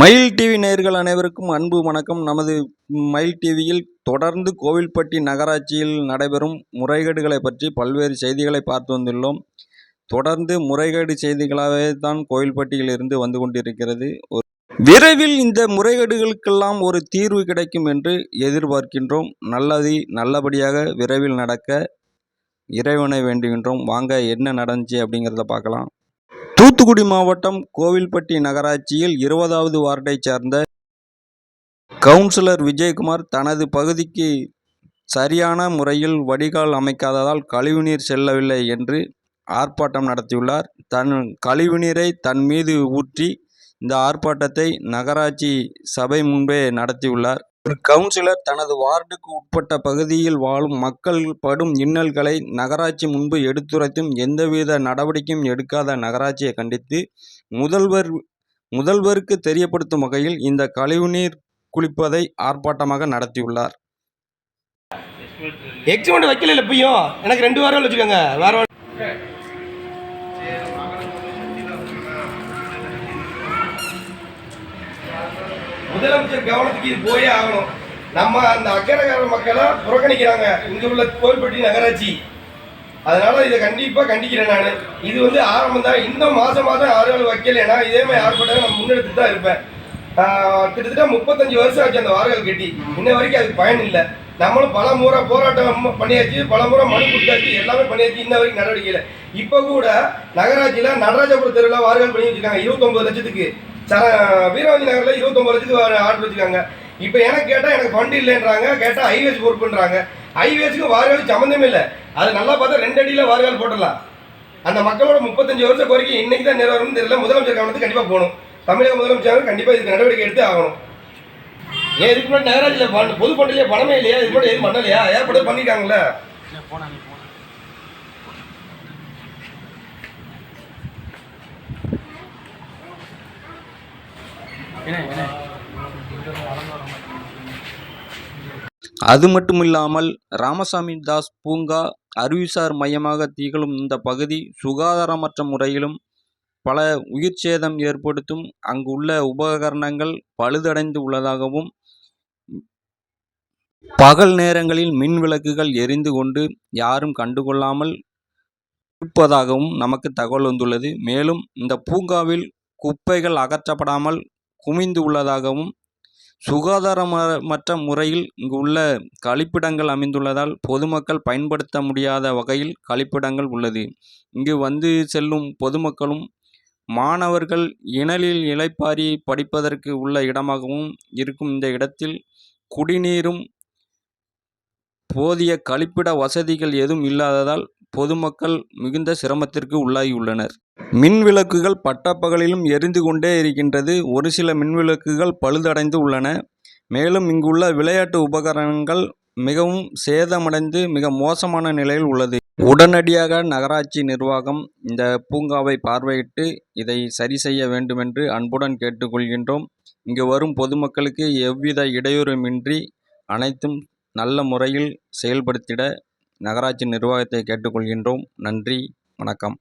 மயில் டிவி நேயர்கள் அனைவருக்கும் அன்பு வணக்கம். நமது மயில் டிவியில் தொடர்ந்து கோவில்பட்டி நகராட்சியில் நடைபெறும் முறைகேடுகளை பற்றி பல்வேறு செய்திகளை பார்த்து வந்துள்ளோம். தொடர்ந்து முறைகேடு செய்திகளாகவே தான் கோவில்பட்டியில் இருந்து வந்து கொண்டிருக்கிறது. ஒரு விரைவில் இந்த முறைகேடுகளுக்கெல்லாம் ஒரு தீர்வு கிடைக்கும் என்று எதிர்பார்க்கின்றோம். நல்லது நல்லபடியாக விரைவில் நடக்க இறைவனை வேண்டுகின்றோம். வாங்க என்ன நடந்துச்சு அப்படிங்கிறத பார்க்கலாம். தூத்துக்குடி மாவட்டம் கோவில்பட்டி நகராட்சியில் இருபதாவது வார்டைச் சேர்ந்த கவுன்சிலர் விஜயகுமார் தனது பகுதிக்கு சரியான முறையில் வடிகால் அமைக்காததால் கழிவுநீர் செல்லவில்லை என்று ஆர்ப்பாட்டம் நடத்தியுள்ளார். தன் கழிவுநீரை தன் மீது ஊற்றி இந்த ஆர்ப்பாட்டத்தை நகராட்சி சபை முன்பே நடத்தியுள்ளார். ஒரு கவுன்சிலர் தனது வார்டுக்கு உட்பட்ட பகுதியில் வாழும் மக்கள் படும் இன்னல்களை நகராட்சி முன்பு எடுத்துரைத்தும் எந்தவித நடவடிக்கையும் எடுக்காத நகராட்சியை கண்டித்து முதல்வர் முதல்வருக்கு தெரியப்படுத்தும் வகையில் இந்த கழிவுநீர் குளிப்பதை ஆர்ப்பாட்டமாக நடத்தியுள்ளார். எக்ஸ்மெண்ட் வைக்கல இப்பயும் எனக்கு ரெண்டு வாரம் வச்சுக்கோங்க. வேற முதலமைச்சர் கவனத்துக்கு இது போயே ஆகணும். நம்ம அந்த அக்கறைக்கார மக்களை புறக்கணிக்கிறாங்க. இங்கே உள்ள கோவில்பட்டி நகராட்சி. அதனால இதை கண்டிப்பாக கண்டிக்கிறேன் நான். இது வந்து ஆரம்பம் தான். இன்னும் மாதம் மாதம் ஆறுகள் வைக்கலைன்னா இதே மாதிரி ஆர்ப்பாட்டம் நான் முன்னெடுத்து தான் இருப்பேன். கிட்டத்தட்ட முப்பத்தஞ்சு வருஷம் ஆச்சு அந்த வார்கள் கட்டி. இன்ன வரைக்கும் அதுக்கு பயன் இல்லை. நம்மளும் பல முறை போராட்டம் பண்ணியாச்சு பல முறை மனு கொடுத்தாச்சு எல்லாமே பண்ணியாச்சு. இன்ன வரைக்கும் நடவடிக்கை இல்லை இப்போ கூட நகராட்சியில் நடராஜபுரம் தெருவில் வார்கள் பண்ணி வச்சிருக்காங்க. இருபத்தொம்பது லட்சத்துக்கு. ச வீரவாஞ்சி நகரில் இருபத்தொம்பது லட்சத்துக்கு ஆர்டர் வச்சுருக்காங்க. இப்போ எனக்கு கேட்டால் எனக்கு ஃபண்ட் இல்லைன்றாங்க கேட்டால் ஹைவேஸ் பொறுப்புன்றாங்க. ஹைவேஸுக்கு வார்கள் சம்மந்தமே இல்லை. அது நல்லா பார்த்தா ரெண்டு அடியில் வாரிகால் போட்டுடலாம். அந்த மக்களோட முப்பத்தஞ்சு வருஷம் கோரிக்கை இன்னைக்கு தான் நிறுவனம் தெரியல. முதலமைச்சர் கவனத்துக்கு கண்டிப்பாக போகணும். தமிழக முதலமைச்சர் கண்டிப்பாக இதுக்கு நடவடிக்கை எடுத்து ஆகணும். ஏன் இதுக்கு முன்னாடி நகராட்சியில் பொது ஃபண்டிலே பணமே இல்லையா? இதுக்கு முன்னாடி எதுவும் பண்ணலையா? ஏற்பட்டு பண்ணிட்டாங்களே அது மட்டும் இல்லாமல் ராமசாமி தாஸ் பூங்கா அறிவுசார் மையமாக திகழும் இந்த பகுதி சுகாதாரமற்ற முறையிலும் பல உயிர் சேதம் ஏற்படுத்தும். அங்குள்ள உபகரணங்கள் பழுதடைந்து உள்ளதாகவும் பகல் நேரங்களில் மின் விளக்குகள் எரிந்து கொண்டு யாரும் கண்டுகொள்ளாமல் இருப்பதாகவும் நமக்கு தகவல் வந்துள்ளது. மேலும் இந்த பூங்காவில் குப்பைகள் அகற்றப்படாமல் குமிந்து உள்ளதாகவும் சுகாதாரமற்ற முறையில் இங்கு உள்ள கழிப்பிடங்கள் அமைந்துள்ளதால் பொதுமக்கள் பயன்படுத்த முடியாத வகையில் கழிப்பிடங்கள் உள்ளது. இங்கு வந்து செல்லும் பொதுமக்களும் மாணவர்கள் இணலில் இளைப்பாரி படிப்பதற்கு உள்ள இடமாகவும் இருக்கும் இந்த இடத்தில் குடிநீரும் போதிய கழிப்பிட வசதிகள் எதுவும் இல்லாததால் பொதுமக்கள் மிகுந்த சிரமத்திற்கு உள்ளாகியுள்ளனர். மின் விளக்குகள் பட்டப்பகலிலும் எரிந்து கொண்டே இருக்கின்றது. ஒரு சில மின் விளக்குகள் பழுதடைந்து உள்ளன. மேலும் இங்குள்ள விளையாட்டு உபகரணங்கள் மிகவும் சேதமடைந்து மிக மோசமான நிலையில் உள்ளது. உடனடியாக நகராட்சி நிர்வாகம் இந்த பூங்காவை பார்வையிட்டு இதை சரி செய்ய வேண்டுமென்று அன்புடன் கேட்டுக்கொள்கின்றோம். இங்கு வரும் பொதுமக்களுக்கு எவ்வித இடையூறுமின்றி அனைத்தும் நல்ல முறையில் செயல்படுத்திட நகராட்சி நிர்வாகத்தை கேட்டுக்கொள்கின்றோம். நன்றி வணக்கம்.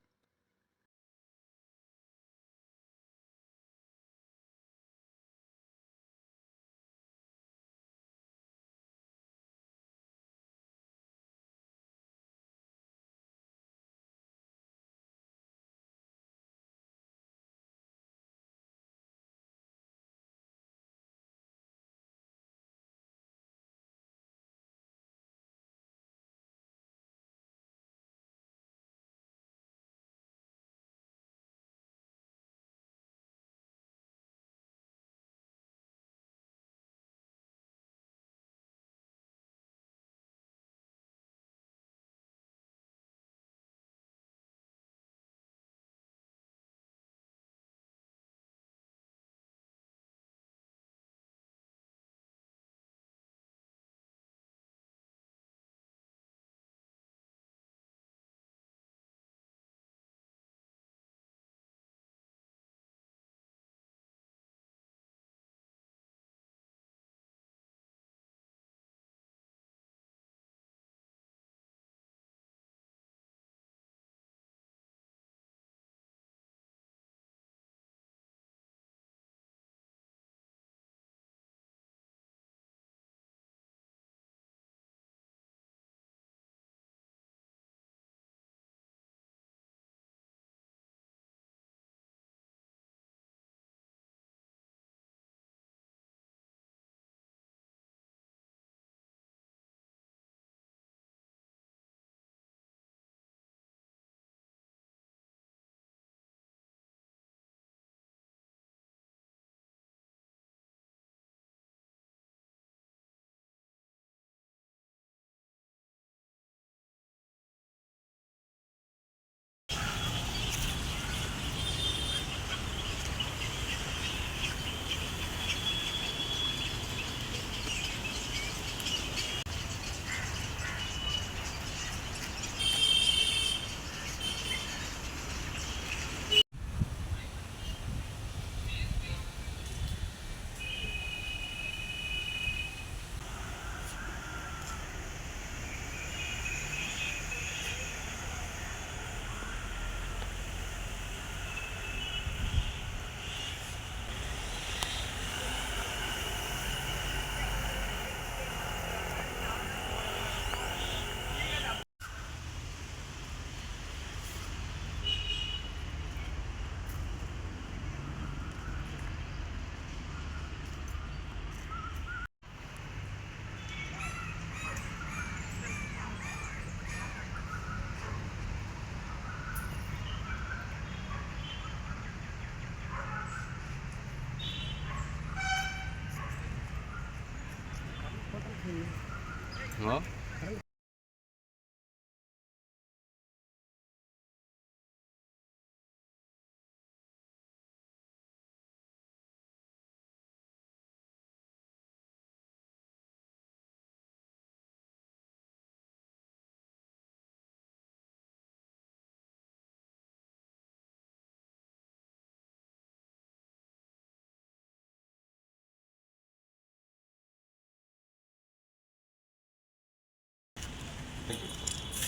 Huh?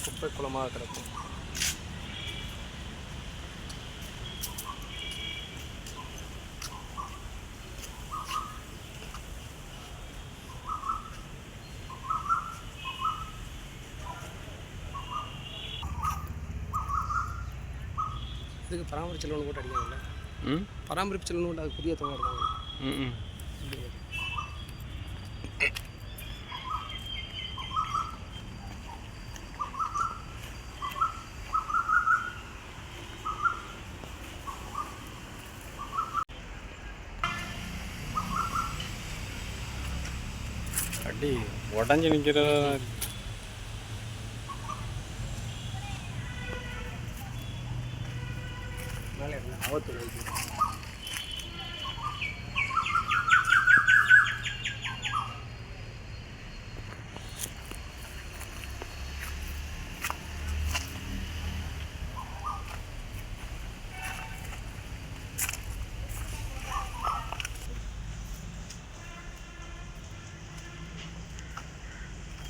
குப்பை குளமாக கிடக்கும். இதுக்கு பராமரிப்பு செலவு போட்டு அடிக்காங்கல்ல ம்? பராமரிப்பு செலவு போட்டு அது பெரிய தொகை இருக்காங்க ம் அடி உடஞ்சி நிற்கிறதா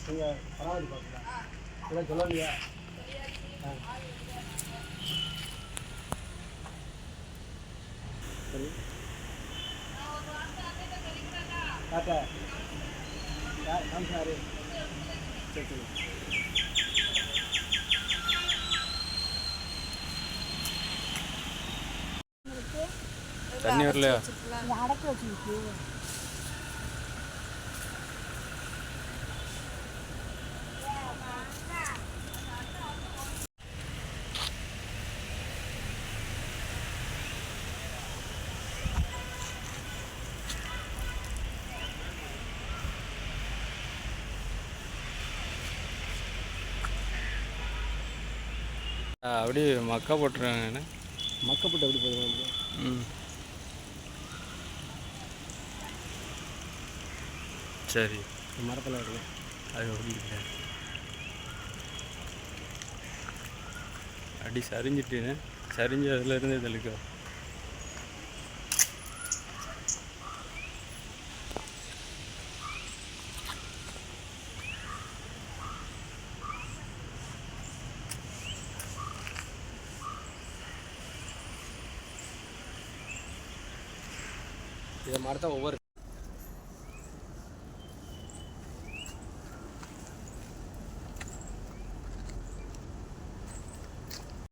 நீங்கள் பராமரிப்பு பார்க்கலாம் இதெல்லாம் சொல்லலையா? ஆ சரி. தாத்தா. யார் காமிச்சாரு சரி. சரி தண்ணி வரலையா? அடக்கி வச்சுருக்கு. அப்படியே மக்கா போட்டுருக்காங்க மக்கப்பட்டு எப்படி போகுது ம். சரி. மரத்தில் இருக்கு. அது ஒடிக்கிட்ட அடி சரிஞ்சிட்டு சரிஞ்சு அதுலேருந்து தெளிக்க இதை தான் ஒவ்வொரு